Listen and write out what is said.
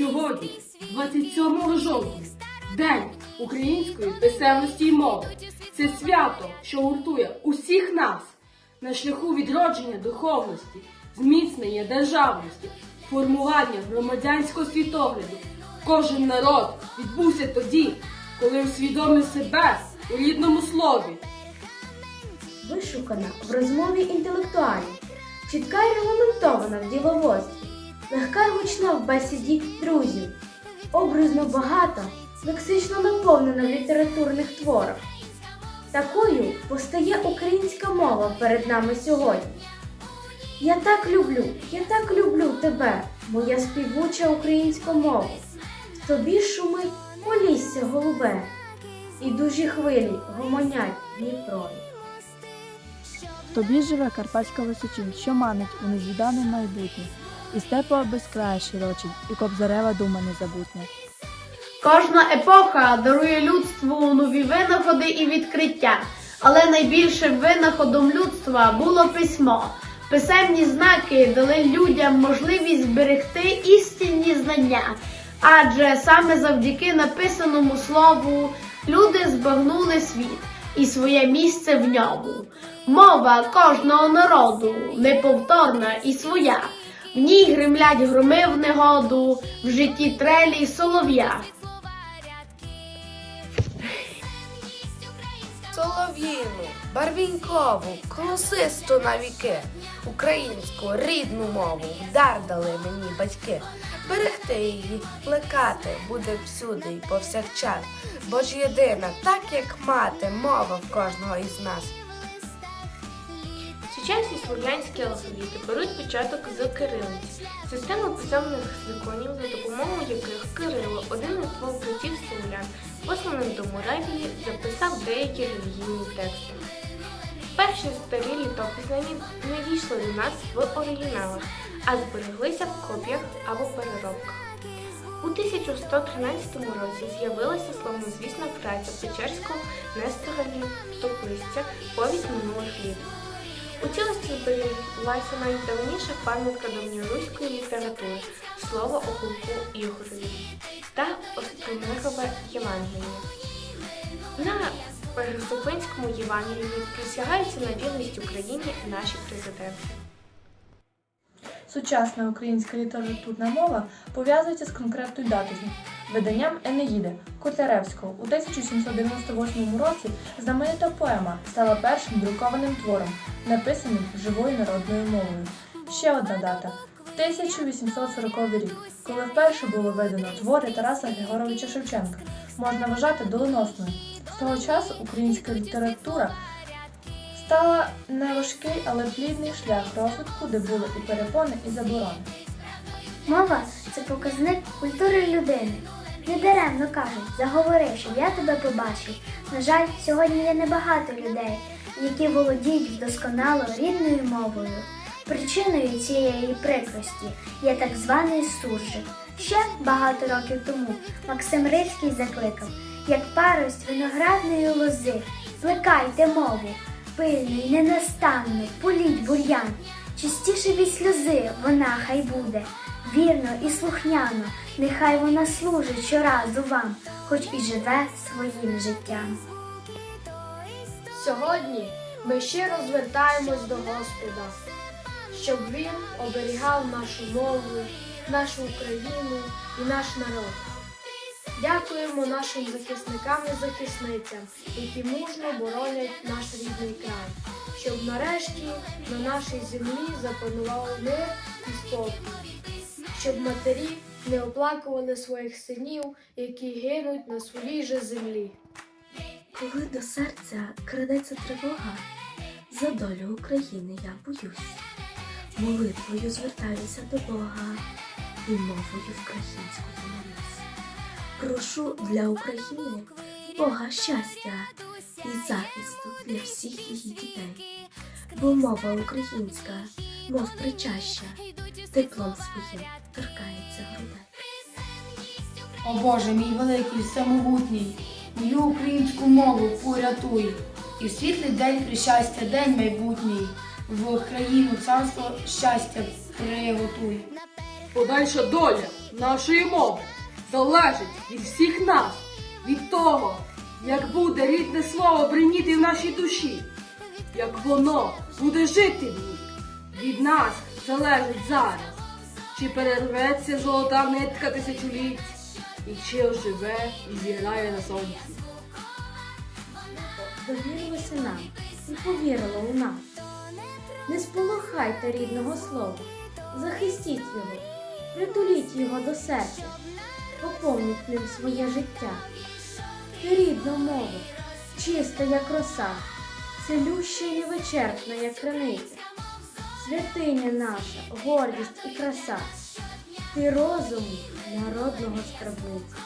Сьогодні, 27 жовтня, День української писемності і мови. Це свято, що гуртує усіх нас на шляху відродження духовності, зміцнення державності, формування громадянського світогляду. Кожен народ відбувся тоді, коли усвідомив себе у рідному слові. Вишукана в розмові інтелектуалів, чітка і регламентована в діловодстві, легка й гучна в бесіді друзів, образно багата, лексично наповнена в літературних творах. Такою постає українська мова перед нами сьогодні. Я так люблю, я так люблю тебе, моя співуча українська мова. В тобі шумить полісся голубе, і дужі хвилі гомонять Дніпрові. Тобі живе карпатська височинь, що манить у незвідане майбутнє, і степова безкрая широчить, і кобзарева дума незабутня. Кожна епоха дарує людству нові винаходи і відкриття, але найбільшим винаходом людства було письмо. Писемні знаки дали людям можливість зберегти істинні знання, адже саме завдяки написаному слову люди збагнули світ і своє місце в ньому. Мова кожного народу неповторна і своя. В ній гримлять громи в негоду, в житті трелі й солов'я. Солов'їну, барвінькову, колосисту на віки, українську рідну мову вдар дали мені батьки. Берегти її, плекати буде всюди й повсякчас, бо ж єдина, так як мати, мова в кожного із нас. Сучасні слов'янські алфавіти беруть початок з кирилиці, системи писемних законів, за допомогою яких Кирило, один із двох братів слов'ян, посланим до Моравії, записав деякі релігійні тексти. Перші старі літописані не дійшли до нас в оригіналах, а збереглися в копіях або переробках. У 1113 році з'явилася славнозвісна праця Печерського Нестора Літописця «Повість минулих літ». У цілості зберіглася найдавніша пам'ятка давньоруської літератури слово о полку Ігорові та Остромирове Євангеліє. На Переступинському Євангелії присягаються на вірність Україні наші президенти. Сучасна українська літературна мова пов'язується з конкретною датою виданням Енеїди Котляревського у 1798 році. Знаменита поема стала першим друкованим твором, написаним живою народною мовою. Ще одна дата 1840 рік, коли вперше було видано твори Тараса Григоровича Шевченка, можна вважати доленосною. З того часу українська література стала не важкий, але плідний шлях розвитку, де були і перепони, і заборони. Мова це показник культури людини. Недаремно кажуть, заговори, щоб я тебе побачив. На жаль, сьогодні є небагато людей, які володіють вдосконало рідною мовою. Причиною цієї прикрості є так званий суржик. Ще багато років тому Максим Рильський закликав, як парость виноградної лози, плекайте мову, пильно й ненастанно, політь бур'ян, чистіше від сльози вона хай буде, вірно і слухняно, нехай вона служить щоразу вам, хоч і живе своїм життям. Сьогодні ми щиро звертаємось до Господа, щоб Він оберігав нашу мову, нашу Україну і наш народ. Дякуємо нашим захисникам і захисницям, які мужно боронять наш рідний край, щоб нарешті на нашій землі запанував мир і спокій, щоб матері не оплакували своїх синів, які гинуть на своїй же землі. Коли до серця крадеться тривога, за долю України я боюсь. Молитвою звертаюся до Бога і мовою українською. Прошу для України Бога щастя і захисту для всіх її дітей, бо мова українська, мов причаща, теплом своїм торкається грудей. О Боже, мій великий, всемогутній, мою українську мову порятуй. І в світлий день прищастя, день майбутній, в країну царство щастя приготуй. Подальша доля нашої мови залежить від всіх нас, від того, як буде рідне слово бриніти в нашій душі, як воно буде жити в ній. Від нас залежить зараз, чи перерветься золота нитка тисячоліть, і чи оживе і зіграє на сонці. довірилося нам і повірило у нас. Не сполохайте рідного слова, захистіть його, притуліть його до серця, поповніть ним своє життя. Рідна мова, чиста, як роса, цілюща і невичерпна, як криниця. Святиня наша, гордість і краса, ти розум народного скарбниця.